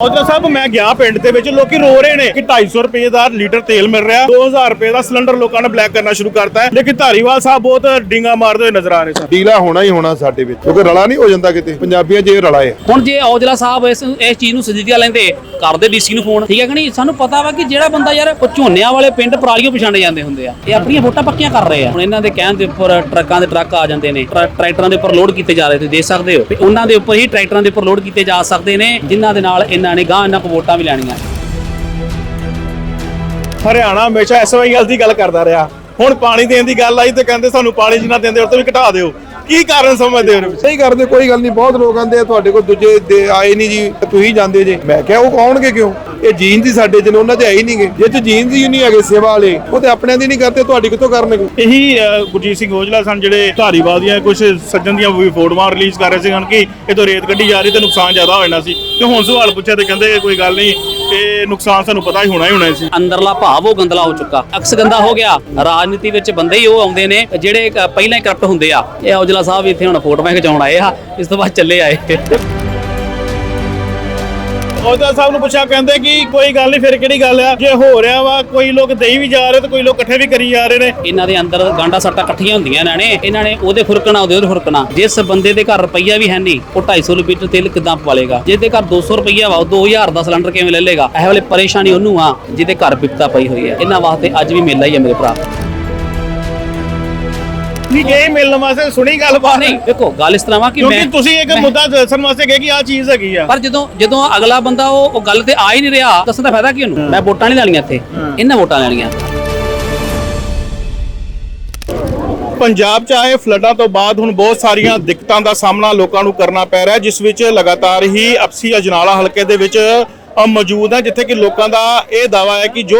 ਔਜਲਾ ਸਾਹਿਬ ਮੈਂ ਗਿਆ ਪਿੰਡ ਦੇ ਵਿੱਚ ਲੋਕੀ ਰੋ ਰਹੇ ਨੇ ਕਿ 250 ਰੁਪਏ ਦਾ ਲੀਟਰ ਤੇਲ ਮਿਲ ਰਿਹਾ 2000 ਰੁਪਏ ਦਾ ਸਿਲੰਡਰ ਲੋਕਾਂ ਨੇ ਬਲੈਕ ਕਰਨਾ ਸ਼ੁਰੂ ਕਰਤਾ ਹੈ। ਲੇਕਿਨ ਧਾਰੀਵਾਲ ਸਾਹਿਬ ਬਹੁਤ ਡਿੰਗਾ ਮਾਰਦੇ ਹੋਏ ਨਜ਼ਰ ਆ ਰਹੇ ਸਨ। ਡੀਲਾ ਹੋਣਾ ਹੀ ਹੋਣਾ ਸਾਡੇ ਵਿੱਚ ਕਿਉਂਕਿ ਰਲਾ ਨਹੀਂ ਹੋ ਜਾਂਦਾ ਕਿਤੇ ਪੰਜਾਬੀਆਂ 'ਚ ਇਹ ਰਲਾ ਹੈ। ਹੁਣ ਜੇ ਔਜਲਾ ਸਾਹਿਬ ਇਸ ਇਸ ਚੀਜ਼ ਨੂੰ ਸੰਜੀਦਗੀ ਨਾਲ ਲੈਂਦੇ ਕਰਦੇ ਡੀਸੀ ਨੂੰ ਫੋਨ ਠੀਕ ਹੈ ਕਿ ਨਹੀਂ? ਸਾਨੂੰ ਪਤਾ ਵਾ ਕਿ ਜਿਹੜਾ ਬੰਦਾ ਯਾਰ ਉਹ ਝੋਨਿਆਂ ਵਾਲੇ ਪਿੰਡ ਪਰਾਲੀਆਂ ਪਛਾਣੇ ਜਾਂਦੇ ਹੁੰਦੇ ਆ। ਇਹ ਆਪਣੀਆਂ ਵੋਟਾਂ ਪੱਕੀਆਂ ਕਰ ਰਹੇ ਆ। ਹੁਣ ਇਹਨਾਂ ਦੇ ਕਹਿਣ ਦੇ ਉੱਪਰ ਟਰੱਕਾਂ ਦੇ ਟਰੱਕ ਆ ਜਾਂਦੇ ਨੇ ਟਰੈ- ਟਰੈਕਟਰਾਂ ਦੇ ਉੱਪਰ ਲੋਡ ਕੀਤੇ ਜਾ ਰਹੇ ਤੁਸੀਂ ਦੇਖ ਸਕਦੇ ਹੋ। ਤੇ ਉਹਨਾਂ ਦੇ ਉੱਪਰ ਹੀ ਟਰੈਕਟਰਾਂ ਦੇ ਉੱਪਰ ਲੋਡ ਕੀਤੇ ਜਾ ਸਕਦੇ ਨੇ ਜਿਨ੍ਹਾਂ ਦੇ ਨਾਲ ਇਹਨਾਂ ਨੇ ਗਾਂ ਇਹਨਾਂ ਕੋ ਵੋਟਾਂ ਵੀ ਲੈਣੀਆਂ। ਹਰਿਆਣਾ ਹਮੇਸ਼ਾ ਐਸਵਾਈਐਲ ਦੀ ਗੱਲ ਕਰਦਾ ਰਿਹਾ। ਹੁਣ ਪਾਣੀ ਦੇਣ ਦੀ ਗੱਲ ਆਈ ਤੇ ਕਹਿੰਦੇ ਸਾਨੂੰ ਪਾਣੀ ਜਿੰਨਾ ਦਿੰਦੇ ਉਹ ਤੋਂ ਵੀ ਘਟਾ ਦਿਓ। ਕੀ ਕਾਰਨ ਸਮਝਦੇ ਹੋ? ਸਹੀ ਕਰਦੇ ਕੋਈ ਗੱਲ ਨਹੀਂ ਬਹੁਤ ਲੋਕ ਆਂਦੇ ਆ ਤੁਹਾਡੇ ਕੋਲ ਦੂਜੇ ਦੇ ਆਏ ਨਹੀਂ ਜੀ ਤੁਸੀਂ ਜਾਂਦੇ ਜੇ। ਮੈਂ ਕਿਹਾ ਉਹ ਕੌਣਗੇ ਕਿਉਂ? ਇਹ ਜੀਨ ਦੀ ਸਾਡੇ ਚ ਨੇ ਉਹਨਾਂ ਦੇ ਆਏ ਨਹੀਂਗੇ ਜੇ ਚ ਜੀਨ ਦੀ ਨਹੀਂ ਹੈਗੇ ਸੇਵਾ ਵਾਲੇ ਉਹ ਤੇ ਆਪਣਿਆਂ ਦੀ ਨਹੀਂ ਕਰਦੇ ਤੁਹਾਡੀ ਕਿੱਥੋਂ ਕਰਨਗੇ? ਇਹੀ ਗੁਰਜੀਤ ਸਿੰਘ ਔਜਲਾ ਸਨ ਜਿਹੜੇ ਧਾਰੀਵਾਲ ਦੀਆਂ ਕੁਝ ਸੱਜਣ ਦੀਆਂ ਵੀ ਫੋਟੋਆਂ ਰਿਲੀਜ਼ ਕਰ ਰਹੇ ਸੀ ਹਨ ਕਿ ਇਹ ਤੋਂ ਰੇਤ ਕੱਢੀ ਜਾ ਰਹੀ ਤੇ ਨੁਕਸਾਨ ਜ਼ਿਆਦਾ ਹੋ ਜਾਣਾ ਸੀ। ਤੇ ਹੁਣ ਸਵਾਲ ਪੁੱਛਿਆ ਤੇ ਕਹਿੰਦੇ ਕੋਈ ਗੱਲ ਨਹੀਂ ਇਹ ਨੁਕਸਾਨ ਸਾਨੂੰ ਪਤਾ ਹੀ ਹੋਣਾ ਹੀ ਹੋਣਾ ਸੀ। ਅੰਦਰਲਾ ਭਾਵ ਉਹ ਗੰਦਲਾ ਹੋ ਚੁੱਕਾ। ਅਕਸ ਗੰਦਾ ਹੋ ਗਿਆ। ਰਾਜਨੀਤੀ ਵਿੱਚ ਬੰਦੇ ਹੀ ਉਹ ਆਉਂਦੇ ਨੇ ਜਿਹੜੇ ਪਹਿਲਾਂ ਹੀ ਕਰਪਟ ਹੁੰਦੇ ਆ। ਇਹ ਔਜਲਾ ਸਾਹਿਬ ਇੱਥੇ ਹੁਣ ਫੋਟੋਆਂ ਖਿਚਾਉਣ ਆਏ ਆ ਇਸ ਤੋਂ ਬਾਅਦ ਚੱਲੇ ਆਏ। ਔਜਲਾ ਸਾਹਿਬ ਨੂੰ ਪੁੱਛਿਆ, ਕਹਿੰਦੇ ਕਿ ਕੋਈ ਗੱਲ ਨਹੀਂ, ਫਿਰ ਕਿਹੜੀ ਗੱਲ ਆ? ਜੇ ਹੋ ਰਿਹਾ ਵਾ, ਕੋਈ ਲੋਕ ਦੇਈ ਵੀ ਜਾ ਰਹੇ ਤੇ ਕੋਈ ਲੋਕ ਇਕੱਠੇ ਵੀ ਕਰੀ ਜਾ ਰਹੇ ਨੇ। ਇਹਨਾਂ ਦੇ ਅੰਦਰ ਗਾਂਡਾ ਸੱਟਾਂ ਇਕੱਠੀਆਂ ਹੁੰਦੀਆਂ ਇਹਨਾਂ ਨੇ। ਇਹਨਾਂ ਨੇ ਉਹਦੇ ਫੁਰਕਣਾ, ਉਹਦੇ ਉਹਦੇ ਫੁਰਕਣਾ। ਜਿਸ ਬੰਦੇ ਦੇ ਘਰ ਰੁਪਈਆ ਵੀ ਹੈ ਨਹੀਂ, ਉਹ 250 ਰੁਪਏ ਤੇਲ ਕਿਦਾਂ ਪਾਲੇਗਾ ਜਿਹਦੇ ਘਰ 200 ਰੁਪਈਆ ਵਾ, ਉਹ 2000 ਦਾ ਸਿਲੰਡਰ ਕਿਵੇਂ ਲੈ ਲੇਗਾ? ਇਹ ਵੇਲੇ ਪਰੇਸ਼ਾਨੀ ਉਹਨੂੰ ਆ, ਜਿਹਦੇ ਘਰ ਬਿਪਤਾ ਪਈ ਹੋਈ ਹੈ। ਇਹਨਾਂ ਵਾਸਤੇ ਅੱਜ ਵੀ ਮੇਲਾ ਹੀ ਹੈ ਮੇਰੇ ਭਰਾ। ਨਹੀਂ ਗਏ ਮਿਲਣ ਵਾਸਤੇ ਸੁਣੀ ਗੱਲਬਾਤ। ਨਹੀਂ ਦੇਖੋ ਗੱਲ ਇਸ ਤਰ੍ਹਾਂ ਵਾ ਕਿ ਕਿਉਂਕਿ ਮੈਂ ਤੁਸੀਂ ਇੱਕ ਮੁੱਦਾ ਦੱਸਣ ਵਾਸਤੇ ਕਿ ਆਹ ਚੀਜ਼ ਹੈਗੀ ਆ। ਪਰ ਜਦੋਂ ਜਦੋਂ ਅਗਲਾ ਬੰਦਾ ਉਹ ਉਹ ਗੱਲ ਤੇ ਆ ਹੀ ਨਹੀਂ ਰਿਹਾ ਦੱਸਣ ਦਾ ਫਾਇਦਾ ਕੀ ਉਹਨੂੰ? ਮੈਂ ਵੋਟਾਂ ਨਹੀਂ ਲੈਣੀਆਂ ਇੱਥੇ। ਇਹਨਾਂ ਵੋਟਾਂ ਲੈਣੀਆਂ। ਪੰਜਾਬ 'ਚ ਆਏ ਫਲੱਡਾਂ ਤੋਂ ਬਾਅਦ ਹੁਣ ਬਹੁਤ ਸਾਰੀਆਂ ਦਿੱਕਤਾਂ ਦਾ ਸਾਹਮਣਾ ਲੋਕਾਂ ਨੂੰ ਕਰਨਾ ਪੈ ਰਿਹਾ ਜਿਸ ਵਿੱਚ ਲਗਾਤਾਰ ਹੀ ਅਪਸੀ ਅਜਨਾਲਾ ਹਲਕੇ ਦੇ ਵਿੱਚ ਮੌਜੂਦ ਹੈ ਜਿੱਥੇ ਕਿ ਲੋਕਾਂ ਦਾ ਇਹ ਦਾਵਾ ਹੈ ਕਿ ਜੋ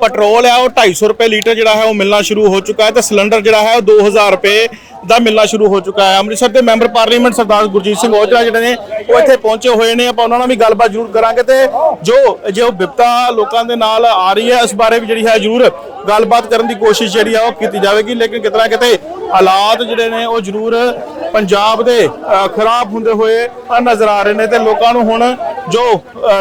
ਪੈਟਰੋਲ ਹੈ ਉਹ 250 ਰੁਪਏ ਲੀਟਰ ਜਿਹੜਾ ਹੈ ਉਹ ਮਿਲਣਾ ਸ਼ੁਰੂ ਹੋ ਚੁੱਕਾ ਹੈ ਤੇ ਸਿਲੰਡਰ ਜਿਹੜਾ ਹੈ ਉਹ 2000 ਰੁਪਏ ਦਾ ਮਿਲਣਾ ਸ਼ੁਰੂ ਹੋ ਚੁੱਕਾ ਹੈ। ਅੰਮ੍ਰਿਤਸਰ ਦੇ ਮੈਂਬਰ ਪਾਰਲੀਮੈਂਟ ਸਰਦਾਰ ਗੁਰਜੀਤ ਸਿੰਘ ਔਜਲਾ ਜਿਹੜੇ ਨੇ, ਉਹ ਇੱਥੇ ਪਹੁੰਚੇ ਹੋਏ ਨੇ। ਆਪਾਂ ਉਹਨਾਂ ਨਾਲ ਵੀ ਗੱਲਬਾਤ ਜ਼ਰੂਰ ਕਰਾਂਗੇ ਤੇ ਜੋ ਜੋ ਵਿਪਤਾ ਲੋਕਾਂ ਦੇ ਨਾਲ ਆ ਰਹੀ ਹੈ, ਇਸ ਬਾਰੇ ਵੀ ਜਿਹੜੀ ਹੈ ਜ਼ਰੂਰ ਗੱਲਬਾਤ ਕਰਨ ਦੀ ਕੋਸ਼ਿਸ਼ ਜਿਹੜੀ ਆ ਉਹ ਕੀਤੀ ਜਾਵੇਗੀ। ਲੇਕਿਨ ਕਿਤਨਾ ਕਿਤੇ ਹਾਲਾਤ ਜਿਹੜੇ ਨੇ, ਉਹ ਜ਼ਰੂਰ ਪੰਜਾਬ ਦੇ ਖਰਾਬ ਹੁੰਦੇ ਹੋਏ ਨਜ਼ਰ ਆ ਰਹੇ ਨੇ ਤੇ ਲੋਕਾਂ ਨੂੰ ਹੁਣ ਜੋ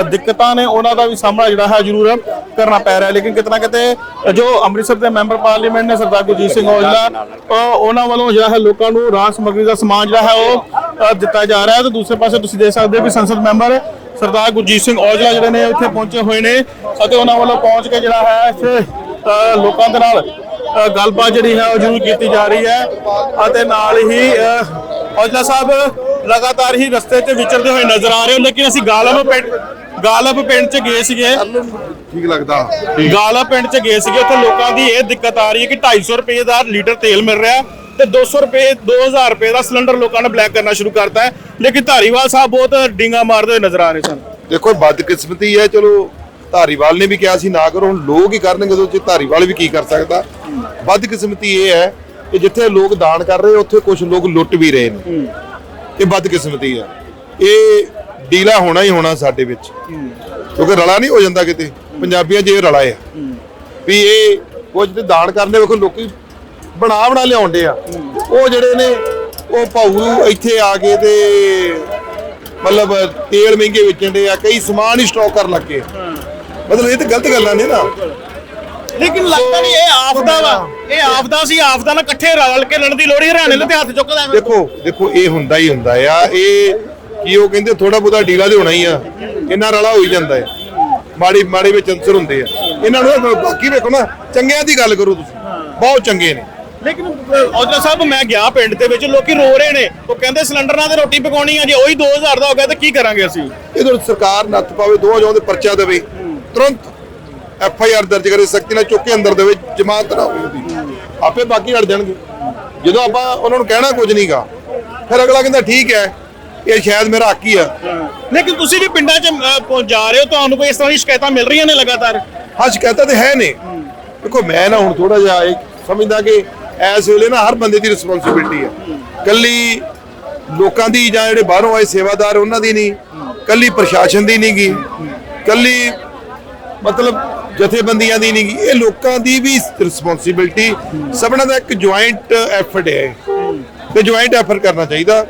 ਦਿੱਕਤਾਂ ਨੇ ਉਹਨਾਂ ਦਾ ਵੀ ਸਾਹਮਣਾ ਜਿਹੜਾ ਹੈ ਜ਼ਰੂਰ ਕਰਨਾ ਪੈ ਰਿਹਾ ਹੈ। ਲੇਕਿਨ ਕਿਤਨਾ ਕਿਤੇ ਜੋ ਅੰਮ੍ਰਿਤਸਰ ਦੇ ਮੈਂਬਰ ਪਾਰਲੀਮੈਂਟ ਨੇ ਸਰਦਾਰ ਗੁਰਜੀਤ ਸਿੰਘ ਔਜਲਾ ਉਹਨਾਂ ਵੱਲੋਂ ਜਿਹੜਾ ਹੈ ਲੋਕਾਂ ਨੂੰ ਰਾਹਤ ਸਮੱਗਰੀ ਦਾ ਸਮਾਨ ਜਿਹੜਾ ਹੈ ਉਹ ਦਿੱਤਾ ਜਾ ਰਿਹਾ ਹੈ ਤੇ ਦੂਸਰੇ ਪਾਸੇ ਤੁਸੀਂ ਦੇਖ ਸਕਦੇ ਹੋ ਕਿ ਸੰਸਦ ਮੈਂਬਰ ਸਰਦਾਰ ਗੁਰਜੀਤ ਸਿੰਘ ਔਜਲਾ ਜਿਹੜੇ ਨੇ ਇੱਥੇ ਪਹੁੰਚੇ ਹੋਏ ਨੇ ਅਤੇ ਉਹਨਾਂ ਵੱਲੋਂ ਪਹੁੰਚ ਕੇ ਜਿਹੜਾ ਹੈ ਇੱਥੇ ਅ, ਲੋਕਾਂ ਦੇ ਨਾਲ ਗੱਲਬਾਤ ਜਿਹੜੀ ਹੈ ਉਹ ਜ਼ਰੂਰ ਕੀਤੀ ਜਾ ਰਹੀ ਹੈ। ਅਤੇ ਨਾਲ ਹੀ ਔਜਲਾ ਸਾਹਿਬ ਲਗਾਤਾਰ ਹੀ ਰਸਤੇ ਤੇ ਵਿਚਰਦੇ ਹੋਏ ਨਜ਼ਰ ਆ ਰਹੇ ਹੋ। ਲੇਕਿਨ ਅਸੀਂ ਗਾਲਬ ਪਿੰਡ ਗਾਲਬ ਪਿੰਡ ਚ ਗਏ ਸੀਗੇ। ਠੀਕ ਲੱਗਦਾ। ਗਾਲਬ ਪਿੰਡ ਚ ਗਏ ਸੀਗੇ। ਉੱਥੇ ਲੋਕਾਂ ਦੀ ਇਹ ਦਿੱਕਤ ਆ ਰਹੀ ਹੈ ਕਿ 250 ਰੁਪਏ ਦਾ ਲੀਟਰ ਤੇਲ ਮਿਲ ਰਿਹਾ ਤੇ 200 ਰੁਪਏ 2000 ਰੁਪਏ ਦਾ ਸਿਲੰਡਰ ਲੋਕਾਂ ਨੇ ਬਲੈਕ ਕਰਨਾ ਸ਼ੁਰੂ ਕਰਤਾ ਹੈ। ਲੇਕਿਨ ਧਾਰੀਵਾਲ ਸਾਹਿਬ ਬਹੁਤ ਡਿੰਗਾ ਮਾਰਦੇ ਹੋਏ ਨਜ਼ਰ ਆ ਰਹੇ ਸਨ। ਦੇਖੋ ਬਦਕਿਸਮਤੀ ਹੈ। ਚਲੋ ਧਾਰੀਵਾਲ ਨੇ ਵੀ ਕਿਹਾ ਸੀ ਨਾ ਕਰੋ। ਹੁਣ ਲੋਕ ਹੀ ਕਰਨਗੇ ਉਹਦੇ ਚ ਧਾਰੀਵਾਲ ਵੀ ਕੀ ਕਰ ਸਕਦਾ? ਬਦਕਿਸਮਤੀ ਇਹ ਹੈ ਕਿ ਜਿੱਥੇ ਲੋਕ ਦਾਨ ਕਰ ਰਹੇ ਉੱਥੇ ਕੁਝ ਲੋਕ ਲੁੱਟ ਵੀ ਰਹੇ ਨੇ। ਇਹ ਬਦਕਿਸਮਤੀ ਹੈ ਇਹ ਡੀਲਾ ਹੋਣਾ ਹੀ ਹੋਣਾ ਸਾਡੇ ਵਿੱਚ। ਕਿਉਂਕਿ ਰਲਾ ਨਹੀਂ ਹੋ ਜਾਂਦਾ ਕਿਤੇ। ਪੰਜਾਬੀਆਂ 'ਚ ਇਹ ਰਲਾ ਹੈ। ਵੀ ਇਹ ਕੁਝ ਤੇ ਦਾਨ ਕਰਨੇ ਵੇਖੋ ਲੋਕੀ ਬਣਾ ਬਣਾ ਲਿਆਉਂਦੇ ਆ। ਉਹ ਜਿਹੜੇ ਨੇ ਉਹ ਭਾਊ ਇੱਥੇ ਆ ਕੇ ਤੇ ਮਤਲਬ ਤੇਲ ਮਹਿੰਗੇ ਵੇਚਣ ਦੇ ਆ ਕਈ ਸਮਾਨ ਹੀ ਸਟਾਕ ਕਰਨ ਲੱਗੇ ਮਤਲਬ ਇਹ ਤਾਂ ਗਲਤ ਗੱਲਾਂ ਨੇ ਨਾ। ਲੇਕਿਨ ਲੱਗਦਾ ਨਹੀਂ ਇਹ ਆਫਦਾ ਵਾ। ਇਹ ਆਫਦਾ ਸੀ ਆਫਦਾ ਨਾਲ ਇਕੱਠੇ ਰਲ ਕੇ ਲੜਨ ਦੀ ਲੋੜੀ ਹਰਿਆਣੇ ਦੇ ਹੱਥ ਚੁੱਕਦਾ ਐਵੇਂ। ਦੇਖੋ ਦੇਖੋ ਇਹ ਹੁੰਦਾ ਹੀ ਹੁੰਦਾ ਆ। ਇਹ ਕੀ ਉਹ ਕਹਿੰਦੇ ਥੋੜਾ ਬਹੁਤਾ ਡੀਲਾ ਤੇ ਹੋਣਾ ਹੀ ਆ। ਇਹਨਾਂ ਰਲਾ ਹੋ ਹੀ ਜਾਂਦਾ ਹੈ ਮਾੜੀ ਮਾੜੀ ਵਿੱਚ ਅੰਸਰ ਹੁੰਦੇ ਆ। ਇਹਨਾਂ ਨੂੰ ਬਾਕੀ ਵੇਖੋ ਨਾ ਚੰਗਿਆਂ ਦੀ ਗੱਲ ਕਰੋ ਤੁਸੀਂ। ਬਹੁਤ ਚੰਗੇ ਨੇ। ਲੇਕਿਨ ਔਜਲਾ ਸਾਹਿਬ ਮੈਂ ਗਿਆ ਪਿੰਡ ਦੇ ਵਿੱਚ ਲੋਕੀ ਰੋ ਰਹੇ ਨੇ। ਉਹ ਕਹਿੰਦੇ ਸਿਲੰਡਰ ਨਾਲ ਤੇ ਰੋਟੀ ਪਕਾਉਣੀ ਆ ਜੇ ਉਹੀ 2000 ਦਾ ਹੋ ਗਿਆ ਤਾਂ ਕੀ ਕਰਾਂਗੇ ਅਸੀਂ? ਇਹਦੋਂ ਸਰਕਾਰ ਨੱਥ ਪਾਵੇ ਦੋਵਾਂ ਜੋਂ ਦੇ ਪਰਚਾ ਦੇਵੇ ਤੁਰੰਤ ਐਫ ਆਈ ਆਰ ਦਰਜ ਕਰੇ ਸਖਤੀ ਨਾਲ ਚੁੱਕ ਕੇ ਅੰਦਰ ਦੇਵੇ ਜ਼ਮਾਨਤ ਨਾ ਹੋਵੇ ਉਹਦੀ। ਆਪੇ ਬਾਕੀ ਹਟ ਜਾਣਗੇ। ਜਦੋਂ ਆਪਾਂ ਉਹਨਾਂ ਨੂੰ ਕਹਿਣਾ ਕੁਝ ਨਹੀਂਗਾ ਫਿਰ ਅਗਲਾ ਕਹਿੰਦਾ ਠੀਕ ਹੈ ਇਹ ਸ਼ਾਇਦ ਮੇਰਾ ਹੱਕ ਹੀ ਆ। ਲੇਕਿਨ ਤੁਸੀਂ ਵੀ ਪਿੰਡਾਂ 'ਚ ਜਾ ਰਹੇ ਹੋ ਤੁਹਾਨੂੰ ਕੋਈ ਇਸ ਤਰ੍ਹਾਂ ਦੀ ਸ਼ਿਕਾਇਤਾਂ ਮਿਲ ਰਹੀਆਂ ਨੇ ਲਗਾਤਾਰ? ਹਾਂ ਸ਼ਿਕਾਇਤਾਂ ਤੇ ਹੈ ਨੇ। ਦੇਖੋ ਮੈਂ ਨਾ ਹੁਣ ਥੋੜਾ ਜਿਹਾ ਇਹ ਸਮਝਦਾ ਕਿ ਇਸ ਵੇਲੇ ਨਾ ਹਰ ਬੰਦੇ ਦੀ ਰਿਸਪੌਂਸਿਬਿਲਟੀ ਹੈ ਕੱਲੀ ਲੋਕਾਂ ਦੀ ਜਾਂ ਜਿਹੜੇ ਬਾਹਰੋਂ ਆਏ ਸੇਵਾਦਾਰ ਉਹਨਾਂ ਦੀ ਨਹੀਂ। ਕੱਲੀ ਪ੍ਰਸ਼ਾਸਨ ਦੀ ਨਹੀਂ ਗੀ ਕੱਲੀ ਮਤਲਬ ਜਥੇਬੰਦੀਆਂ ਦੀ ਨਹੀਂ ਇਹ ਲੋਕਾਂ ਦੀ ਵੀ ਰਿਸਪੌਂਸਿਬਿਲਟੀ ਸਭਨਾਂ ਦਾ ਇੱਕ ਜੁਆਇੰਟ ਐਫਰਟ ਹੈ। ਤੇ ਜੁਆਇੰਟ ਐਫਰਟ ਕਰਨਾ ਚਾਹੀਦਾ।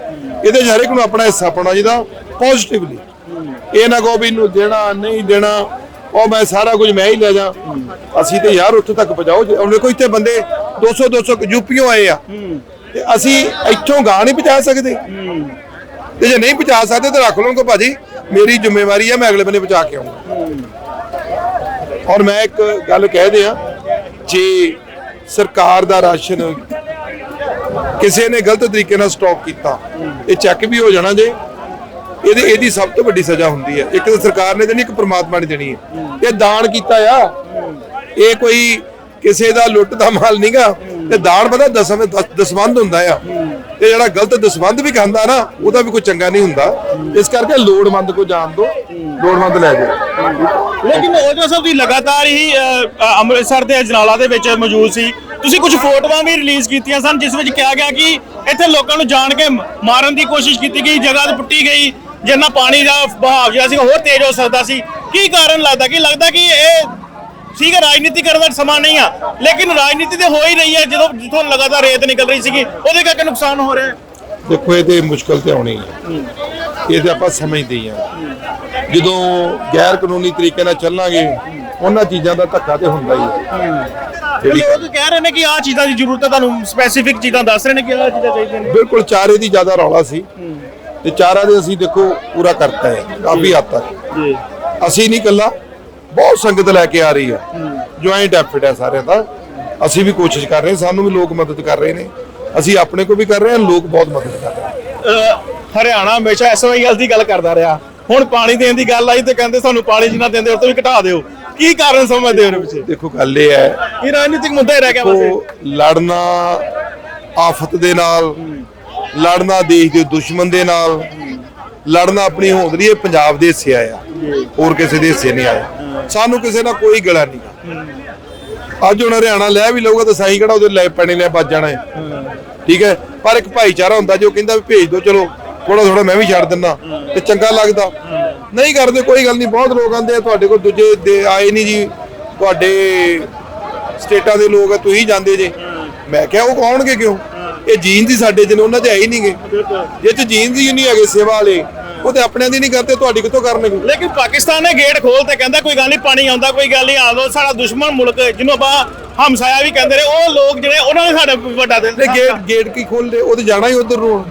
ਇਹਦੇ ਹਰ ਇੱਕ ਨੂੰ ਆਪਣਾ ਹਿੱਸਾ ਪਾਉਣਾ ਚਾਹੀਦਾ ਪੋਜ਼ਿਟਿਵਲੀ ਇਹ ਨਾ ਕਹੋ ਵੀ ਇਹਨੂੰ ਦੇਣਾ, ਨਹੀਂ ਦੇਣਾ, ਉਹ ਮੈਂ ਸਾਰਾ ਕੁਝ ਮੈਂ ਹੀ ਲੈ ਜਾ। ਅਸੀਂ ਤੇ ਯਾਰ ਉੱਥੇ ਤੱਕ ਪਹੁੰਚਾਓ। ਜੇ- ਹੁਣ ਵੇਖੋ ਇੱਥੇ ਬੰਦੇ 200 200 ਯੂਪੀਓ ਆਏ ਆ। ਤੇ ਅਸੀਂ ਇੱਥੋਂ ਗਾਂ ਨਹੀਂ ਪਹੁੰਚਾ ਸਕਦੇ। ਤੇ ਜੇ ਨਹੀਂ ਪਹੁੰਚਾ ਸਕਦੇ ਤਾਂ ਰੱਖ ਲਓਗੇ ਭਾਜੀ। ਮੇਰੀ ਜ਼ਿੰਮੇਵਾਰੀ ਆ, ਮੈਂ ਅਗਲੇ ਬੰਨੇ ਪਹੁੰਚਾ ਕੇ ਆਉਂਗਾ ਔਰ ਮੈਂ ਇੱਕ ਗੱਲ ਕਹਿ ਦਿਆਂ, ਜੇ ਸਰਕਾਰ ਦਾ ਰਾਸ਼ਨ ਕਿਸੇ ਨੇ ਗਲਤ ਤਰੀਕੇ ਨਾਲ ਸਟਾਕ ਕੀਤਾ, ਇਹ ਚੈੱਕ ਵੀ ਹੋ ਜਾਣਾ ਜੇ, ਇਹਦੇ, ਇਹਦੀ ਸਭ ਤੋਂ ਵੱਡੀ ਸਜ਼ਾ ਹੁੰਦੀ ਹੈ। ਇੱਕ ਤਾਂ ਸਰਕਾਰ ਨੇ ਦੇਣੀ ਇੱਕ ਪ੍ਰਮਾਤਮਾ ਨੇ ਦੇਣੀ ਹੈ। ਇਹ ਦਾਨ ਕੀਤਾ ਆ। ਇਹ ਕੋਈ ਕਿਸੇ ਦਾ ਲੁੱਟ ਦਾ ਮਾਲ ਨਹੀਂਗਾ ਤੇ ਦਾਨ ਪਤਾ ਦਸਮ ਦਸ- ਹੁੰਦਾ ਆ। ਤੇ ਜਿਹੜਾ ਗਲਤ ਦਸਵੰਧ ਵੀ ਖਾਂਦਾ ਨਾ, ਉਹਦਾ ਵੀ ਕੋਈ ਚੰਗਾ ਨਹੀਂ ਹੁੰਦਾ। ਇਸ ਕਰਕੇ ਲੋੜਵੰਦ ਕੋ ਜਾਣ ਦੋ, ਲੋੜਵੰਦ ਲੈ ਜਾਓ। ਲੇਕਿਨ ਉਹਦਾ ਸਾਹਿਬ ਦੀ ਲਗਾਤਾਰ ਹੀ ਅੰਮ੍ਰਿਤਸਰ ਦੇ ਅਜਨਾਲਾ ਦੇ ਵਿੱਚ ਮੌਜੂਦ ਸੀ। ਤੁਸੀਂ ਕੁਝ ਫੋਟੋਆਂ ਵੀ ਰਿਲੀਜ਼ ਕੀਤੀਆਂ ਸਨ, ਜਿਸ ਵਿੱਚ ਕਿਹਾ ਗਿਆ ਕਿ ਇੱਥੇ ਲੋਕਾਂ ਨੂੰ ਜਾਣ ਕੇ ਮਾਰਨ ਦੀ ਕੋਸ਼ਿਸ਼ ਕੀਤੀ ਗਈ, ਜਗ੍ਹਾ ਪੁੱਟੀ ਗਈ, ਜਿੰਨਾ ਪਾਣੀ ਦਾ ਬਹਾਵ ਜਿਹੜਾ ਸੀ, ਹੋਰ ਤੇਜ਼ ਹੋ ਸਕਦਾ ਸੀ। ਕੀ ਕਾਰਨ ਲੱਗਦਾ? ਕਿ ਲੱਗਦਾ ਕਿ ਇਹ ਠੀਕ ਹੈ ਰਾਜਨੀਤੀ ਕਰਨ ਦਾ ਸਮਾਂ ਨਹੀਂ ਆ। ਲੇਕਿਨ ਰਾਜਨੀਤੀ ਤੇ ਹੋ ਹੀ ਰਹੀ ਹੈ ਜਦੋਂ ਜਿੱਥੋਂ ਲਗਾਤਾਰ ਰੇਤ ਨਿਕਲ ਰਹੀ ਸੀਗੀ ਉਹਦੇ ਕਰਕੇ ਨੁਕਸਾਨ ਹੋ ਰਿਹਾ ਦੇਖੋ ਇਹ ਤੇ ਮੁਸ਼ਕਲ ਤੇ ਆਉਣੀ ਹੈ। ਇਹ ਤੇ ਆਪਾਂ ਸਮਝਦੇ ਹੀ ਜਦੋਂ ਗੈਰ ਕਾਨੂੰਨੀ ਤਰੀਕੇ ਨਾਲ ਚੱਲਾਂਗੇ ਉਹਨਾਂ ਚੀਜ਼ਾਂ ਦਾ ਧੱਕਾ ਤੇ ਹੁੰਦਾ ਹੀ ਹੈ। ਜਿਹੜੀ ਉਹ ਕਹਿ ਰਹੇ ਨੇ ਕਿ ਆਹ ਚੀਜ਼ਾਂ ਦੀ ਜ਼ਰੂਰਤ ਹੈ ਤੁਹਾਨੂੰ ਸਪੈਸੀਫਿਕ ਚੀਜ਼ਾਂ ਦੱਸ ਰਹੇ ਨੇ ਕਿ ਆਹ ਚੀਜ਼ਾਂ ਚਾਹੀਦੀਆਂ ਨੇ। ਬਿਲਕੁਲ ਚਾਰੇ ਦੀ ਜ਼ਿਆਦਾ ਰੌਲਾ ਸੀ। ਤੇ ਚਾਰਾ ਦੇ ਅਸੀਂ ਦੇਖੋ ਪੂਰਾ ਕਰਤਾ ਹੈ ਕਾਫੀ ਹੱਦ ਤੱਕ। ਜੀ। ਅਸੀਂ ਨਹੀਂ ਇਕੱਲਾ। ਬਹੁਤ ਸੰਗਤ ਲੈ ਕੇ ਆ ਰਹੀ ਹੈ। ਜੁਆਇੰਟ ਐਫਰਟ ਹੈ ਸਾਰਿਆਂ ਦਾ। ਅਸੀਂ ਵੀ ਕੋਸ਼ਿਸ਼ ਕਰ ਰਹੇ ਹਾਂ ਸਾਨੂੰ ਵੀ ਲੋਕ ਮਦਦ ਕਰ ਰਹੇ ਨੇ। ਅਸੀਂ ਆਪਣੇ ਕੋ ਵੀ ਕਰ ਰਹੇ ਹਾਂ ਲੋਕ ਬਹੁਤ ਮਦਦ ਕਰ ਰਹੇ ਹਰਿਆਣਾ ਹਮੇਸ਼ਾ ਐਸਓਆਈ ਦੀ ਗੱਲ ਕਰਦਾ ਰਿਹਾ। ਹੁਣ ਪਾਣੀ ਦੇਣ ਦੀ ਗੱਲ ਆਈ ਤੇ ਕਹਿੰਦੇ ਸਾਨੂੰ ਪਾਣੀ ਜਿੰਨਾ ਦਿੰਦੇ ਉਹ ਤੋਂ ਵੀ ਘਟਾ ਦਿਓ। ਕੀ ਕਾਰਨ ਸਮਝਦੇ ਹੋ ਪਿੱਛੇ? ਦੇਖੋ ਗੱਲ ਇਹ ਹੈ ਇਹ ਰਾਜਨੀਤਿਕ ਮੁੱਦਾ ਹੀ ਰਹਿ ਗਿਆ ਬਸ ਲੜਨਾ ਆਫਤ ਦੇ ਨਾਲ ਲੜਨਾ ਦੇਸ਼ ਦੇ ਦੁਸ਼ਮਣ ਦੇ ਨਾਲ ਲੜਨਾ ਆਪਣੀ ਹੋਂਦਰੀ ਇਹ ਪੰਜਾਬ ਦੇ ਹਿੱਸੇ ਆਇਆ ਹੋਰ ਕਿਸੇ ਦੇ ਹਿੱਸੇ ਨਹੀਂ ਆਇਆ ਸਾਨੂੰ ਕਿਸੇ ਨਾਲ ਕੋਈ ਗਲਾ ਨਹੀਂ। ਅੱਜ ਹੁਣ ਹਰਿਆਣਾ ਲੈ ਵੀ ਲਊਗਾ ਤਾਂ ਸਾਈ ਕਿਹੜਾ ਉਹਦੇ ਲੈ ਪੈਣੇ ਨੇ ਵੱਜ ਜਾਣਾ ਹੈ। ਠੀਕ ਹੈ? ਪਰ ਇੱਕ ਭਾਈਚਾਰਾ ਹੁੰਦਾ ਜੋ ਕਹਿੰਦਾ ਵੀ ਭੇਜ ਦਿਓ ਚਲੋ ਥੋੜਾ ਥੋੜਾ ਮੈਂ ਵੀ ਛੱਡ ਦਿੰਦਾ ਤੇ ਚੰਗਾ ਲੱਗਦਾ। ਨਹੀਂ ਕਰਦੇ ਕੋਈ ਗੱਲ ਨਹੀਂ ਬਹੁਤ ਲੋਕ ਆਂਦੇ ਆ ਤੁਹਾਡੇ ਕੋਲ ਦੂਜੇ ਦੇ ਆਏ ਨਹੀਂ ਜੀ ਤੁਹਾਡੇ ਸਟੇਟਾਂ ਦੇ ਲੋਕ ਆ ਤੁਸੀਂ ਜਾਂਦੇ ਜੇ। ਮੈਂ ਕਿਹਾ ਉਹ ਕੌਣਗੇ ਕਿਉਂ? ਇਹ ਜੀਨ ਦੀ ਸਾਡੇ ਚ ਨੇ ਉਹਨਾਂ ਚ ਹੈ ਹੀ ਨਹੀਂਗੇ ਜੇ ਚ ਜੀਨ ਦੀ ਨਹੀਂ ਹੈਗੇ ਸੇਵਾ ਵਾਲੇ। ਉਹ ਤੇ ਆਪਣਿਆਂ ਦੀ ਨਹੀਂ ਕਰਦੇ ਤੁਹਾਡੀ ਕਿੱਥੋਂ ਕਰਨਗੇ ਲੇਕਿਨ ਪਾਕਿਸਤਾਨ ਨੇ ਗੇਟ ਖੋਲ ਤੇ ਕਹਿੰਦਾ ਕੋਈ ਗੱਲ ਨਹੀਂ ਪਾਣੀ ਆਉਂਦਾ ਕੋਈ ਗੱਲ ਨਹੀਂ ਆਉਂਦਾ ਸਾਡਾ ਦੁਸ਼ਮਣ ਮੁਲਕ ਜਿਹਨੂੰ ਆਪਾਂ ਹਮਸਾਇਆ ਵੀ ਕਹਿੰਦੇ ਨੇ ਉਹ ਲੋਕ ਜਿਹੜੇ ਉਹਨਾਂ ਨੇ ਸਾਡਾ ਵੱਡਾ ਦਿਲ ਤੇ ਗੇਟ ਗੇਟ ਕੀ ਖੋਲਦੇ ਉਹ ਤੇ ਜਾਣਾ ਹੀ ਉਧਰ ਨੂੰ।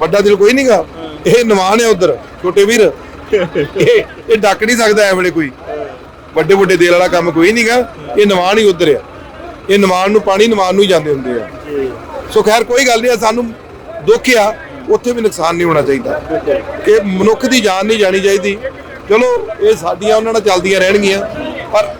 ਵੱਡਾ ਦਿਲ ਕੋਈ ਨਹੀਂਗਾ ਇਹ ਨਵਾਨ ਹੈ ਉਧਰ ਛੋਟੇ ਵੀਰ। ਇਹ ਇਹ ਡੱਕ ਨਹੀਂ ਸਕਦਾ ਐ ਵੇਲੇ ਕੋਈ। ਵੱਡੇ ਵੱਡੇ ਦਿਲ ਵਾਲਾ ਕੰਮ ਕੋਈ ਨਹੀਂਗਾ ਇਹ ਨਵਾਨ ਹੀ ਉਧਰ ਆ। ਇਹ ਨਵਾਨ ਨੂੰ ਪਾਣੀ ਨਵਾਨ ਨੂੰ ਹੀ ਜਾਂਦੇ ਹੁੰਦੇ ਆ। ਸੋ ਖੈਰ ਕੋਈ ਗੱਲ ਨਹੀਂ ਸਾਨੂੰ ਦੁੱਖ ਆ। ਉੱਥੇ ਵੀ ਨੁਕਸਾਨ ਨਹੀਂ ਹੋਣਾ ਚਾਹੀਦਾ। ਕਿ ਮਨੁੱਖ ਦੀ ਜਾਨ ਨਹੀਂ ਜਾਣੀ ਚਾਹੀਦੀ। ਚਲੋ, ਇਹ ਸਾਡੀਆਂ ਉਹਨਾਂ ਨਾਲ ਚੱਲਦੀਆਂ ਰਹਿਣਗੀਆਂ, ਪਰ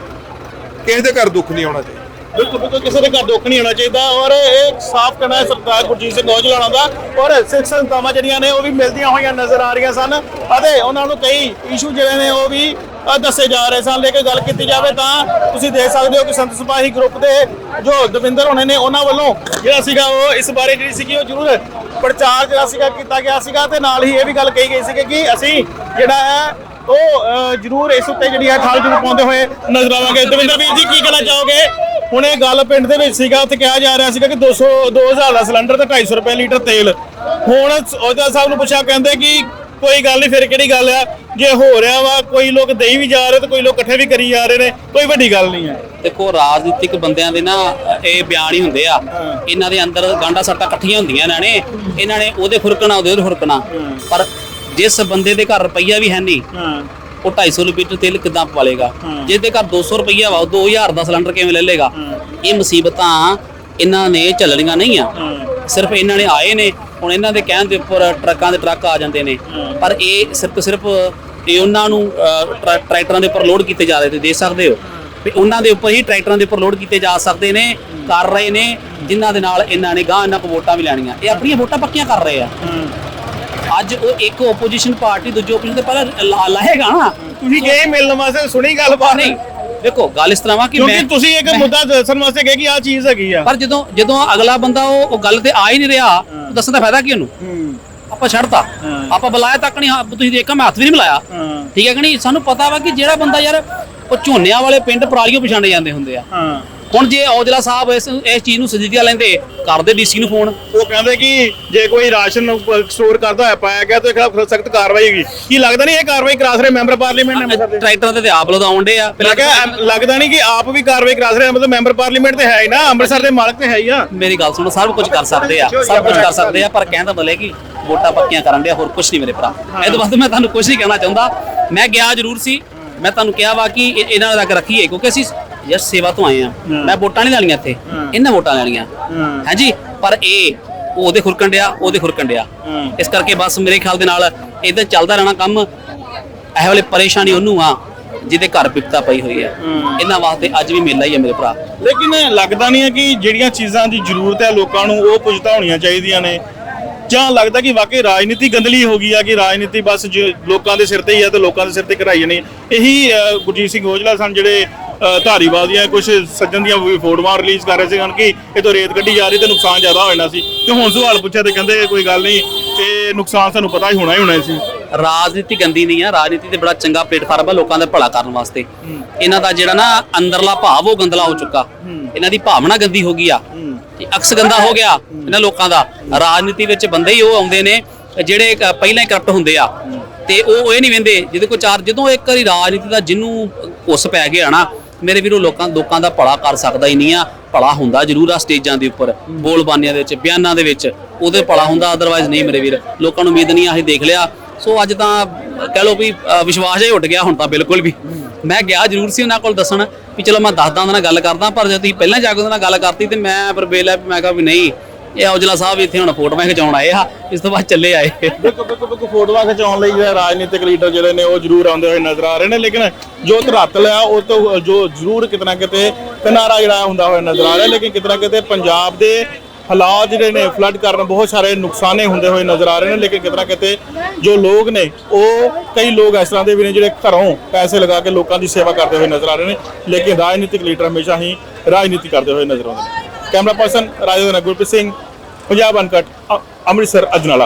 ਕਿਸੇ ਦੇ ਘਰ ਦੁੱਖ ਨਹੀਂ ਆਉਣਾ ਚਾਹੀਦਾ। ਬਿਲਕੁਲ ਬਿਲਕੁਲ, ਕਿਸੇ ਦੇ ਘਰ ਦੁੱਖ ਨਹੀਂ ਹੋਣਾ ਚਾਹੀਦਾ। ਔਰ ਇਹ ਸਾਫ਼ ਕਹਿਣਾ ਹੈ ਸਰਦਾਰ ਗੁਰਜੀਤ ਸਿੰਘ ਔਜਲਾਣਾ ਦਾ। ਔਰ ਸਿੱਖ ਸੰਸਥਾਵਾਂ ਜਿਹੜੀਆਂ ਨੇ, ਉਹ ਵੀ ਮਿਲਦੀਆਂ ਹੋਈਆਂ ਨਜ਼ਰ ਆ ਰਹੀਆਂ ਸਨ। ਅਤੇ ਉਹਨਾਂ ਨੂੰ ਕਈ ਇਸ਼ੂ ਜਿਹੜੇ ਨੇ, ਉਹ ਵੀ ਦੱਸੇ ਜਾ ਰਹੇ ਸਨ ਲੇਕਿਨ ਗੱਲ ਕੀਤੀ ਜਾਵੇ ਤਾਂ ਤੁਸੀਂ ਦੇਖ ਸਕਦੇ ਹੋ ਕਿ ਸੰਤ ਸਿਪਾਹੀ ਗਰੁੱਪ ਦੇ ਜੋ ਦਵਿੰਦਰ ਹੋਣੇ ਨੇ, ਉਹਨਾਂ ਵੱਲੋਂ ਜਿਹੜਾ ਸੀਗਾ ਉਹ ਇਸ ਬਾਰੇ ਜਿਹੜੀ ਸੀਗੀ ਉਹ ਜ਼ਰੂਰ ਪ੍ਰਚਾਰ ਜਿਹੜਾ ਸੀਗਾ ਕੀਤਾ ਗਿਆ ਸੀਗਾ ਤੇ ਨਾਲ ਹੀ ਇਹ ਵੀ ਗੱਲ ਕਹੀ ਗਈ ਸੀ ਕਿ ਅਸੀਂ ਜਿਹੜਾ ਹੈ ਉਹ ਜ਼ਰੂਰ ਇਸ ਉੱਤੇ ਜਿਹੜੀ ਹੈ ਠਾਲ ਜ਼ਰੂਰ ਪਾਉਂਦੇ ਹੋਏ ਨਜ਼ਰ ਆਵਾਂਗੇ। ਦਵਿੰਦਰ ਵੀਰ ਜੀ, ਕੀ ਕਹਿਣਾ ਚਾਹੋਗੇ? ਹੁਣ ਇਹ ਗੱਲ ਪਿੰਡ ਦੇ ਵਿੱਚ ਸੀਗਾ, ਉੱਥੇ ਕਿਹਾ ਜਾ ਰਿਹਾ ਸੀਗਾ ਕਿ 200 2000 ਦਾ ਸਿਲੰਡਰ ਤੇ 250 ਰੁਪਏ ਲੀਟਰ ਤੇਲ। ਹੁਣ ਉਹਦਾ ਸਾਹਿਬ ਨੂੰ ਪੁੱਛਿਆ, ਕਹਿੰਦੇ ਕਿ ਕੋਈ ਗੱਲ ਨਹੀਂ ਫਿਰ ਕਿਹੜੀ ਗੱਲ ਆ? ਜੇ ਹੋ ਰਿਹਾ ਵਾ ਕੋਈ ਲੋਕ ਦੇਈ ਵੀ ਜਾ ਰਹੇ ਤੇ ਕੋਈ ਲੋਕ ਇਕੱਠੇ ਵੀ ਕਰੀ ਜਾ ਰਹੇ ਨੇ ਕੋਈ ਵੱਡੀ ਗੱਲ ਨਹੀਂ ਹੈ ਦੇਖੋ ਰਾਜਨੀਤਿਕ ਬੰਦਿਆਂ ਦੇ ਨਾ ਇਹ ਬਿਆਨ ਹੀ ਹੁੰਦੇ ਆ। ਇਹਨਾਂ ਦੇ ਅੰਦਰ ਗਾਂਡਾ ਸੱਟਾਂ ਇਕੱਠੀਆਂ ਹੁੰਦੀਆਂ ਇਹਨਾਂ ਨੇ ਇਹਨਾਂ ਨੇ ਉਹਦੇ ਖੁਰਕਣਾ ਉਹਦੇ ਖੁਰਕਣਾ। ਪਰ ਜਿਸ ਬੰਦੇ ਦੇ ਘਰ ਰੁਪਈਆ ਵੀ ਹੈ ਨਹੀਂ ਹਾਂ। ਉਹ 250 ਲੀਟਰ ਤੇਲ ਕਿੱਦਾਂ ਪਵਾਲੇਗਾ? ਜਿਸ ਦੇ ਘਰ 200 ਰੁਪਈਆ ਵਾ ਉਹ 2000 ਦਾ ਸਿਲੰਡਰ ਕਿਵੇਂ ਲੈ ਲੇਗਾ ਇਹ ਮੁਸੀਬਤਾਂ ਇਹਨਾਂ ਨੇ ਝੱਲਣੀਆਂ ਨਹੀਂ ਆ। ਸਿਰਫ ਇਹਨਾਂ ਨੇ ਆਏ ਨੇ ਹੁਣ ਇਹਨਾਂ ਦੇ ਕਹਿਣ ਦੇ ਉੱਪਰ ਟਰੱਕਾਂ ਦੇ ਟਰੱਕ ਆ ਜਾਂਦੇ ਨੇ। ਪਰ ਇਹ ਸਿਰਫ ਸਿਰਫ ਇਹ ਉਹਨਾਂ ਨੂੰ ਟਰੈਕਟਰਾਂ ਦੇ ਉੱਪਰ ਲੋਡ ਕੀਤੇ ਜਾ ਰਹੇ ਤੁਸੀਂ ਦੇਖ ਸਕਦੇ ਹੋ। ਵੀ ਉਹਨਾਂ ਦੇ ਉੱਪਰ ਹੀ ਟਰੈਕਟਰਾਂ ਦੇ ਉੱਪਰ ਲੋਡ ਕੀਤੇ ਜਾ ਸਕਦੇ ਨੇ ਕਰ ਰਹੇ ਨੇ ਜਿਨ੍ਹਾਂ ਦੇ ਨਾਲ ਇਹਨਾਂ ਨੇ ਗਾਂ ਇਹਨਾਂ ਕੋ ਵੋਟਾਂ ਵੀ ਲੈਣੀਆਂ। ਇਹ ਆਪਣੀਆਂ ਵੋਟਾਂ ਪੱਕੀਆਂ ਕਰ ਰਹੇ ਆ। ਅੱਜ ਉਹ ਇੱਕ ਆਪੋਜੀਸ਼ਨ ਪਾਰਟੀ ਦੂਜੀ ਆਪੋਜੀਸ਼ਨ ਤੇ ਪਹਿਲਾਂ ਲਾਹੇਗਾ ਨਾ। ਤੁਸੀਂ ਗਏ ਮਿਲਣ ਵਾਸਤੇ ਸੁਣੀ ਗੱਲ ਬਾਤ। ਨਹੀਂ ਦੇਖੋ ਗੱਲ ਇਸ ਤਰ੍ਹਾਂ ਵਾ ਕਿ ਕਿਉਂਕਿ ਤੁਸੀਂ ਇੱਕ ਮੁੱਦਾ ਦੱਸਣ ਵਾਸਤੇ ਗਏ ਕਿ ਆਹ ਚੀਜ਼ ਹੈਗੀ ਆ। ਪਰ ਜਦੋਂ ਜਦੋਂ ਅਗਲਾ ਬੰਦਾ ਉਹ ਉਹ ਗੱਲ ਤੇ ਆ ਹੀ ਨਹੀਂ ਰਿਹਾ ਦੱਸਣ ਦਾ ਫਾਇਦਾ ਕੀ ਉਹਨੂੰ? ਆਪਾਂ ਛੱਡਤਾ। ਆਪਾਂ ਬੁਲਾਇਆ ਤੱਕ ਨਹੀਂ ਹਾਂ, ਤੁਸੀਂ ਦੇਖਿਆ ਮੈਂ ਹੱਥ ਵੀ ਨਹੀਂ ਮਿਲਾਇਆ। ਹਾਂ। ਠੀਕ ਹੈ ਕਿ ਨਹੀਂ? ਸਾਨੂੰ ਪਤਾ ਵਾ ਕਿ ਜਿਹੜਾ ਬੰਦਾ ਯਾਰ ਉਹ ਝੋਨਿਆਂ ਵਾਲੇ ਪਿੰਡ ਪਰਾਲੀਆਂ ਪਛਾਣੇ ਜਾਂਦੇ ਹੁੰਦੇ ਆ। ਹਾਂ। ਹੁਣ ਜੇ ਔਜਲਾ ਸਾਹਿਬ ਇਸ ਇਸ ਚੀਜ਼ ਨੂੰ ਸੰਜੀਦਗੀ ਲੈਂਦੇ ਕਰਦੇ ਡੀਸੀ ਨੂੰ ਫੋਨ। ਉਹ ਕਹਿੰਦੇ ਕਿ ਜੇ ਕੋਈ ਰਾਸ਼ਨ ਸਟੋਰ ਕਰਦਾ ਹੋਇਆ ਪਾਇਆ ਗਿਆ ਤਾਂ ਖਿਲਾਫ ਸਖਤ ਕਾਰਵਾਈ ਹੋਗੀ ਕੀ ਲੱਗਦਾ ਨਹੀਂ ਇਹ ਕਾਰਵਾਈ ਕਰਾ ਸਕਦੇ ਮੈਂਬਰ ਪਾਰਲੀਮੈਂਟ ਨੇ ਦੇ? ਟਰੈਕਟਰਾਂ ਤੇ ਆਪ ਲਦਾਉਣ ਡੇ ਆ। ਲੱਗਦਾ ਨਹੀਂ ਕਿ ਆਪ ਵੀ ਕਾਰਵਾਈ ਕਰਾ ਸਕਦੇ ਮਤਲਬ ਮੈਂਬਰ ਪਾਰਲੀਮੈਂਟ ਤੇ ਹੈ ਹੀ ਨਾ ਅੰਮ੍ਰਿਤਸਰ ਦੇ ਮਾਲਕ ਤੇ ਹੈ ਹੀ ਆ। ਮੇਰੀ ਗੱਲ ਸੁਣੋ ਸਭ ਕੁਝ ਕਰ ਸਕਦੇ ਆ ਸਭ ਕੁਝ ਕਰ ਸਕਦੇ ਆ ਪਰ ਦਾ ਮਤਲਬ ਹੈ ਕਿ ਵੋਟਾਂ ਪੱਕੀਆਂ ਕਰਨ ਦੇ ਹੋਰ ਕੁਝ ਨਹੀਂ ਮੇਰੇ ਭਰਾ। ਇਹ ਤੋਂ ਬਾਅਦ ਮੈਂ ਤੁਹਾਨੂੰ ਕੁਝ ਨਹੀਂ ਕਹਿਣਾ ਚਾਹੁੰਦਾ। ਮੈਂ ਗਿਆ ਜ਼ਰੂਰ ਸੀ। ਮੈਂ ਤੁਹਾਨੂੰ ਕਿਹਾ ਵਾ ਕਿ ਇਹ- ਇਹਨਾਂ ਦਾ ਰੱਖੀਏ ਕਿਉਂਕਿ ਅਸੀਂ ਯਾਰ ਸੇਵਾ ਤੋਂ ਆਏ ਆ। ਮੈਂ ਵੋਟਾਂ ਨਹੀਂ ਲੈਣੀਆਂ ਇੱਥੇ। ਇਹਨਾਂ ਵੋਟਾਂ ਲੈਣੀਆਂ ਹਾਂਜੀ ਪਰ ਇਹ ਉਹ ਉਹਦੇ ਖੁਰਕਣ ਡਿਆ ਉਹਦੇ ਖੁਰਕਣ ਡਿਆ। ਇਸ ਕਰਕੇ ਬਸ ਮੇਰੇ ਖਿਆਲ ਦੇ ਨਾਲ ਇਦਾਂ ਚੱਲਦਾ ਰਹਿਣਾ ਕੰਮ। ਇਹ ਵੇਲੇ ਪਰੇਸ਼ਾਨੀ ਉਹਨੂੰ ਆ ਜਿਹਦੇ ਘਰ ਵਿਪਤਾ ਪਈ ਹੋਈ ਹੈ। ਇਹਨਾਂ ਵਾਸਤੇ ਅੱਜ ਵੀ ਮੇਲਾ ਹੀ ਹੈ ਮੇਰੇ ਭਰਾ। ਲੇਕਿਨ ਲੱਗਦਾ ਨਹੀਂ ਹੈ ਕਿ ਜਿਹੜੀਆਂ ਚੀਜ਼ਾਂ ਦੀ ਜ਼ਰੂਰਤ ਹੈ ਲੋਕਾਂ ਨੂੰ ਉਹ ਪੁੱਜਤਾ ਹੋਣੀਆਂ ਚਾਹੀਦੀਆਂ ਨੇ। ਜਾਂ ਲੱਗਦਾ ਕਿ ਵਾਕਈ ਰਾਜਨੀਤੀ ਗੰਦਲੀ ਹੋ ਗਈ ਆ ਕਿ ਰਾਜਨੀਤੀ ਬਸ ਲੋਕਾਂ ਦੇ ਸਿਰ ਤੇ ਹੀ ਆ ਤੇ ਲੋਕਾਂ ਦੇ ਸਿਰ ਤੇ ਕਰਾਈ ਜਾਣੀ। ਇਹੀ ਗੁਰਜੀਤ ਸਿੰਘ ਔਜਲਾ ਸਨ ਜਿਹੜੇ ਧਾਰੀਵਾਲ ਦੀਆਂ ਕੁਝ ਸੱਜਣ ਦੀਆਂ ਵੀ ਫੋਟੋਆਂ ਰਿਲੀਜ਼ ਕਰ ਰਹੇ ਸੀ ਕਿ ਇਹ ਤੋਂ ਰੇਤ ਕੱਢੀ ਜਾ ਰਹੀ ਤੇ ਨੁਕਸਾਨ ਜ਼ਿਆਦਾ ਹੋ ਜਾਣਾ ਸੀ। ਤੇ ਹੁਣ ਸਵਾਲ ਪੁੱਛਿਆ ਤੇ ਕਹਿੰਦੇ ਕੋਈ ਗੱਲ ਨਹੀਂ, ਤੇ ਨੁਕਸਾਨ ਸਾਨੂੰ ਪਤਾ ਹੀ ਹੋਣਾ ਹੀ ਹੋਣਾ ਸੀ। ਰਾਜਨੀਤੀ ਗੰਦੀ ਨਹੀਂ ਆ, ਰਾਜਨੀਤੀ ਤੇ ਬੜਾ ਚੰਗਾ ਪਲੇਟਫਾਰਮ ਆ ਲੋਕਾਂ ਦਾ ਭਲਾ ਕਰਨ ਵਾਸਤੇ। ਇਹਨਾਂ ਦਾ ਜਿਹੜਾ ਨਾ ਅੰਦਰਲਾ ਭਾਵ ਉਹ ਗੰਦਲਾ ਹੋ ਚੁੱਕਾ। ਇਹਨਾਂ ਦੀ ਭਾਵਨਾ ਗੰਦੀ ਹੋ ਗਈ ਆ। ਤੇ ਅਕਸ ਗੰਦਾ ਹੋ ਗਿਆ ਇਹਨਾਂ ਲੋਕਾਂ ਦਾ। ਰਾਜਨੀਤੀ ਵਿੱਚ ਬੰਦੇ ਹੀ ਉਹ ਆਉਂਦੇ ਨੇ, ਜਿਹੜੇ ਪਹਿਲਾਂ ਹੀ ਕਰਪਟ ਹੁੰਦੇ ਆ। ਤੇ ਉਹ ਇਹ ਨਹੀਂ ਵੰਦੇ, ਜਿਹਦੇ ਕੋਲ ਚਾਰ ਜਦੋਂ ਇੱਕ ਵਾਰੀ ਰਾਜਨੀਤੀ ਦਾ ਜਿਹਨੂੰ ਉਸ ਪੈ ਗਿਆ ਨਾ ਮੇਰੇ ਵੀਰੋ, ਲੋਕਾਂ ਲੋਕਾਂ ਦਾ ਭਲਾ ਕਰ ਸਕਦਾ ਹੀ ਨਹੀਂ ਆ। ਭਲਾ ਹੁੰਦਾ ਜ਼ਰੂਰ ਆ ਸਟੇਜਾਂ ਦੇ ਉੱਪਰ, ਬੋਲਬਾਨੀਆਂ ਦੇ ਵਿੱਚ, ਬਿਆਨਾਂ ਦੇ ਵਿੱਚ। ਉਹਦੇ ਭਲਾ ਹੁੰਦਾ ਅਦਰਵਾਈਜ਼ ਨਹੀਂ ਮੇਰੇ ਵੀਰ। ਲੋਕਾਂ ਨੂੰ ਉਮੀਦ ਨਹੀਂ ਆ, ਅਸੀਂ ਦੇਖ ਲਿਆ। ਸੋ ਅੱਜ ਤਾਂ ਕਹਿ ਲਓ ਵੀ ਵਿਸ਼ਵਾਸ ਹੀ ਉੱਡ ਗਿਆ ਹੁਣ ਤਾਂ ਬਿਲਕੁਲ ਵੀ। ਮੈਂ ਗਿਆ ਜ਼ਰੂਰ ਸੀ ਉਹਨਾਂ ਕੋਲ ਦੱਸਣ ਵੀ ਚਲੋ ਮੈਂ ਦੱਸਦਾ ਉਹਨਾਂ ਨਾਲ ਗੱਲ ਕਰਦਾ, ਪਰ ਜੇ ਤੁਸੀਂ ਪਹਿਲਾਂ ਜਾ ਕੇ ਉਹਨਾਂ ਨਾਲ ਗੱਲ ਕਰਤੀ ਤੇ ਮੈਂ ਪਰ ਬੇਲ ਮੈਂ ਕਿਹਾ ਵੀ ਨਹੀਂ ਇਹ ਔਜਲਾ ਸਾਹਿਬ ਇੱਥੇ ਹੁਣ ਫੋਟੋਆਂ ਖਿਚਾਉਣ ਆਏ ਆ, ਇਸ ਤੋਂ ਬਾਅਦ ਚੱਲੇ ਆਏ। ਬਿਲਕੁਲ ਬਿਲਕੁਲ ਬਿਲਕੁਲ ਫੋਟੋਆਂ ਖਿਚਾਉਣ ਲਈ ਜਿਹੜਾ ਰਾਜਨੀਤਿਕ ਲੀਡਰ ਜਿਹੜੇ ਨੇ ਉਹ ਜ਼ਰੂਰ ਆਉਂਦੇ ਹੋਏ ਨਜ਼ਰ ਆ ਰਹੇ ਨੇ, ਲੇਕਿਨ ਜੋ ਧਰਾਤਲ ਆ, ਉਹ ਤੋਂ ਜੋ ਜ਼ਰੂਰ ਕਿਤਨਾ ਕਿਤੇ ਕਿਨਾਰਾ ਜਿਹੜਾ ਹੁੰਦਾ ਹੋਇਆ ਨਜ਼ਰ ਆ ਰਿਹਾ, ਲੇਕਿਨ ਕਿਤਨਾ ਕਿਤੇ ਪੰਜਾਬ ਦੇ ਹਾਲਾਤ ਜਿਹੜੇ ਨੇ ਫਲੱਡ ਕਾਰਨ ਬਹੁਤ ਸਾਰੇ ਨੁਕਸਾਨੇ ਹੁੰਦੇ ਹੋਏ ਨਜ਼ਰ ਆ ਰਹੇ ਨੇ, ਲੇਕਿਨ ਕਿਤਨਾ ਕਿਤੇ ਜੋ ਲੋਕ ਨੇ, ਉਹ ਕਈ ਲੋਕ ਇਸ ਤਰ੍ਹਾਂ ਦੇ ਵੀ ਨੇ ਜਿਹੜੇ ਘਰੋਂ ਪੈਸੇ ਲਗਾ ਕੇ ਲੋਕਾਂ ਦੀ ਸੇਵਾ ਕਰਦੇ ਹੋਏ ਨਜ਼ਰ ਆ ਰਹੇ ਨੇ, ਲੇਕਿਨ ਰਾਜਨੀਤਿਕ ਲੀਡਰ ਹਮੇਸ਼ਾ ਹੀ ਰਾਜਨੀਤੀ ਕਰਦੇ ਹੋਏ ਨਜ਼ਰ ਆਉਂਦੇ ਨੇ। Camera person Rajender Gurpreet Singh Punjab uncut Amritsar Ajnala